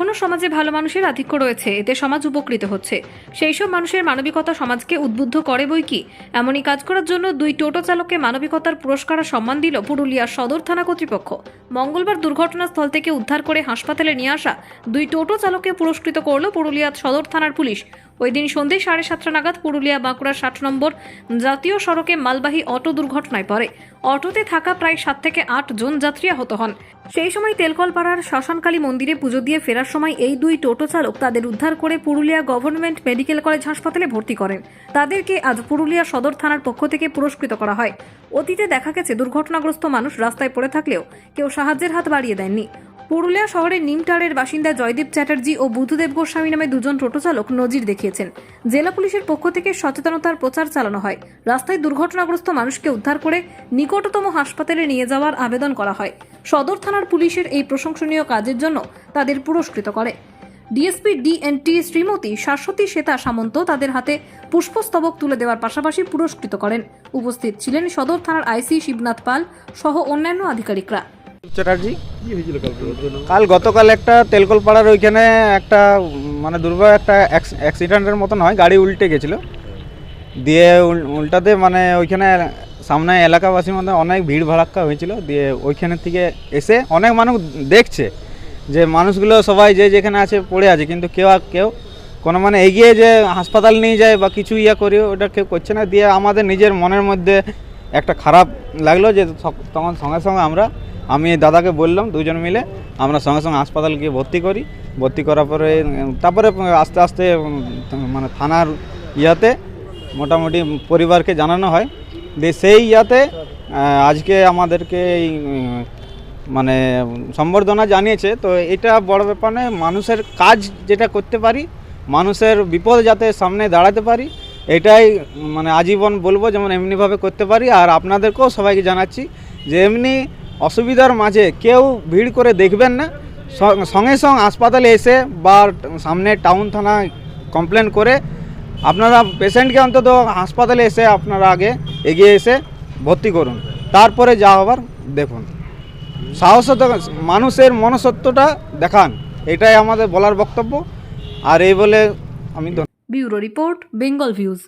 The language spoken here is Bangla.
এখনও সমাজে ভালো মানুষের আধিক্য রয়েছে, এতে সমাজ উপকৃত হচ্ছে। সেই সব মানুষের মানবিকতা সমাজকে উদ্বুদ্ধ করে বই কি? এমনই কাজ করার জন্য দুই টোটো চালককে মানবিকতার পুরস্কার সম্মান দিল পুরুলিয়ার সদর থানা কর্তৃপক্ষ। মঙ্গলবার দুর্ঘটনাস্থল থেকে উদ্ধার করে হাসপাতালে নিয়ে আসা দুই টোটো চালককে পুরস্কৃত করল পুরুলিয়ার সদর থানার পুলিশ। ওই দিন সন্ধে সাড়ে সাতটা নাগাদ পুরুলিয়া বাঁকুড়া ষাট নম্বর জাতীয় সড়কে মালবাহী অটো দুর্ঘটনায় পড়ে। অটোতে থাকা প্রায় সাত থেকে আট জন যাত্রী আহত হন। সেই সময় তেলকলপাড়ার শ্মশানকালী মন্দিরে পুজো দিয়ে ফেরার সময় এই দুই টোটো চালক তাদের উদ্ধার করে পুরুলিয়া গভর্নমেন্ট মেডিকেল কলেজ হাসপাতালে ভর্তি করেন। তাদেরকে আজ পুরুলিয়া সদর থানার পক্ষ থেকে পুরস্কৃত করা হয়। অতীতে দেখা গেছে দুর্ঘটনাগ্রস্ত মানুষ রাস্তায় পড়ে থাকলেও কেউ সাহায্যের হাত বাড়িয়ে দেননি। পুরুলিয়া শহরের নিমটারের বাসিন্দা জয়দীপ চ্যাটার্জি ও বুদ্ধদেব গোস্বামী নামে দুজন টোটো চালক নজির দেখিয়েছেন। জেলা পুলিশের পক্ষ থেকে সচেতনতার প্রচার চালানো হয়। রাস্তায় দুর্ঘটনাগ্রস্ত মানুষকে উদ্ধার করে নিকটতম হাসপাতালে নিয়ে যাওয়ার আবেদন করা হয়। সদর থানার পুলিশের এই প্রশংসনীয় কাজের জন্য তাদের পুরস্কৃত করে। ডিএসপি ডিএনটি শ্রীমতী শাশ্বতী শ্বেতা সামন্ত তাদের হাতে পুষ্পস্তবক তুলে দেওয়ার পাশাপাশি পুরস্কৃত করেন। উপস্থিত ছিলেন সদর থানার আইসি শিবনাথ পাল সহ অন্যান্য আধিকারিকরা। চ্যাটার্জি? কাল গতকাল একটা তেলকলপাড়ার ওইখানে একটা মানে দুর্ভয় একটা অ্যাক্সিডেন্টের মতন হয় গাড়ি উল্টে গেছিল। দিয়ে উল্টাতে মানে ওইখানে সামনে এলাকাবাসীর মধ্যে অনেক ভিড় ভাড়াক্কা হয়েছিল। দিয়ে ওইখানে থেকে এসে অনেক মানুষ দেখছে যে মানুষগুলো সবাই যে যেখানে আছে পড়ে আছে কিন্তু কেউ আর কেউ কোনো মানে এগিয়ে যে হাসপাতাল নিয়ে যায় বা কিছু ইয়া করে ওটা কেউ করছে না। দিয়ে আমাদের নিজের মনের মধ্যে একটা খারাপ লাগল যে তখন সঙ্গে সঙ্গে আমরা আমি দাদাকে বললাম দুজন মিলে, আমরা সঙ্গে সঙ্গে হাসপাতাল গিয়ে ভর্তি করি। ভর্তি করার পরে, তারপরে আস্তে আস্তে মানে থানার ইয়াতে মোটামুটি পরিবারকে জানানো হয়। দিয়ে সেই ইয়াতে আজকে আমাদেরকে এই মানে সম্বর্ধনা জানিয়েছে। তো এটা বড় ব্যাপার নয়, মানুষের কাজ যেটা করতে পারি, মানুষের বিপদ যাতে সামনে দাঁড়াতে পারি, এটাই মানে আজীবন বলব, যেমন এমনিভাবে করতে পারি। আর আপনাদেরকেও সবাইকে জানাচ্ছি যে এমনি অসুবিধার মাঝে কেউ ভিড় করে দেখবেন না। সঙ্গে সঙ্গে হাসপাতালে এসে বা সামনে টাউন থানা কমপ্লেন করে আপনারা পেশেন্টকে অন্তত হাসপাতালে এসে আপনারা আগে এগিয়ে এসে ভর্তি করুন। তারপরে যা হবার দেখুন। সাহস মানুষের মনসত্বটা দেখান। এটাই আমাদের বলার বক্তব্য। আর এই বলে আমি ব্যুরো রিপোর্ট, বেঙ্গল ভিউজ।